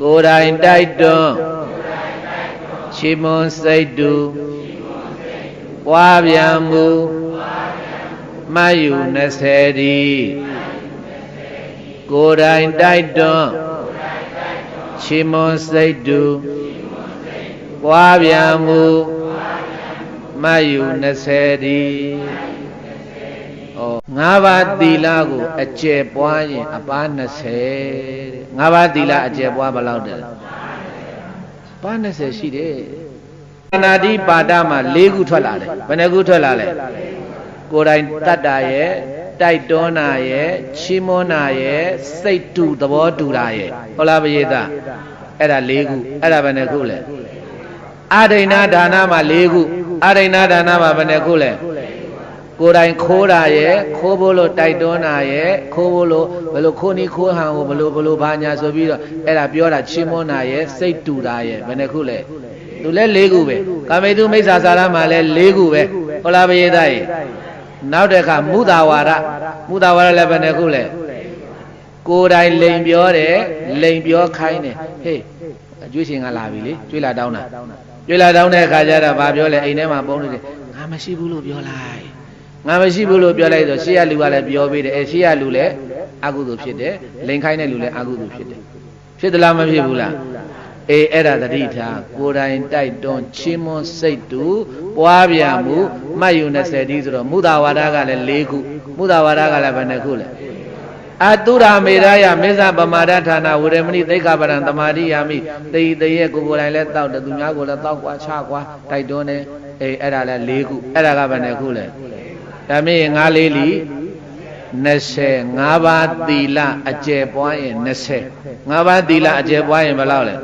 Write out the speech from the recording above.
ကိုယ်တိုင်တိုက်တွန်းချီးမွမ်းစိတ်တူပွားပြန်မူမတ်ယူ20ဒီကိုယ်တိုင်တိုက်တွန်းချီးမွမ်းစိတ်တူပွားပြန်မူမတ်ယူ20ဒီ ဩငါးပါးသီလကို အကျယ်ပွားရင် အပါ20တဲ့ငါးပါးသီလအကျယ်ပွားဘယ်လောက်တဲ့လဲပါ20ရှိတယ်သနာတိပါဒမှာ၄ခုထွက်လာတယ်ဘယ်နှခုထွက်လာလဲကိုယ်တိုင်တတ်တာရဲ့တိုက်တွန်းတာရဲ့ချီးမွမ်းတာရဲ့စိတ်တူသဘောတူတာရဲ့ဟုတ်လားပရိသတ်အဲ့ဒါ၄ခုအဲ့ဒါဘယ်နှခုလဲအာဒိဏဒါနမှာ၄ခုအာဒိဏဒါနမှာဘယ်နှခုလဲ ကိုယ်တိုင်ခိုးတာရဲ့ခိုးဖို့လို့တိုက်တွန်းတာရဲ့ခိုးဖို့လို့ဘယ်လိုခိုးနီးခိုးဟန်ကိုဘယ်လိုဘယ်လိုဘာညာဆိုပြီးတော့အဲ့ဒါပြောတာချီးမွမ်းတာရဲ့စိတ်တူတာရဲ့ဘယ်နှခုလဲသူလဲ၄ခုပဲကာမေတုမိစ္ဆာစာရမှာလဲ၄ခုပဲဟုတ်လားပရိသတ်ရေနောက်တစ်ခါမုသာဝါဒမုသာဝါဒလည်းဘယ်နှခုလဲကိုယ်တိုင်လိန်ပြောတယ်လိန်ပြောခိုင်းတယ်ဟေးအကျွေးရှင်ကလာပြီလေကျွေးလာတောင်းတာကျွေးလာတောင်းတဲ့အခါကျတော့ဘာပြောလဲအိမ်ထဲမှာပုံနေတယ်ငါမရှိဘူးလို့ပြောလိုက် ငါမရှိဘူးလို့ပြောလိုက်ဆိုရှေ့ရလူကလည်းပြောပေးတယ်အဲရှေ့ရလူလည်းအကုသိုလ်ဖြစ်တယ်လိန်ခိုင်းတဲ့လူလည်းအကုသိုလ်ဖြစ်တယ်ဖြစ်သလားမဖြစ်ဘူးလားအေးအဲ့ဒါတတိထားကိုယ်တိုင်တိုက်တွန်းချင်းမွန်းစိတ်တူပွားပြမှုမှတ်ယူ20ဒီဆိုတော့မုသာဝါဒကလည်း၄ခုမုသာဝါဒကလည်းဘယ်နှခုလဲအတုရာမေရယမေဇပမာဒဌာနဝရမဏိသိက္ခာပရံတမာတိယာမိတေဤတရဲ့ကိုယ်ကိုယ်တိုင်လည်းတောက်တယ်သူများကိုလည်းတောက်ကွာချကွာတိုက်တွန်းတယ်အေးအဲ့ဒါလည်း၄ခုအဲ့ဒါကဘယ်နှခုလဲ ဒါမင်းငါးလေးလီ20ငါးပါးသီလအကျယ်ပွားရင်20ငါးပါးသီလအကျယ်ပွားရင်ဘယ်လောက်လဲ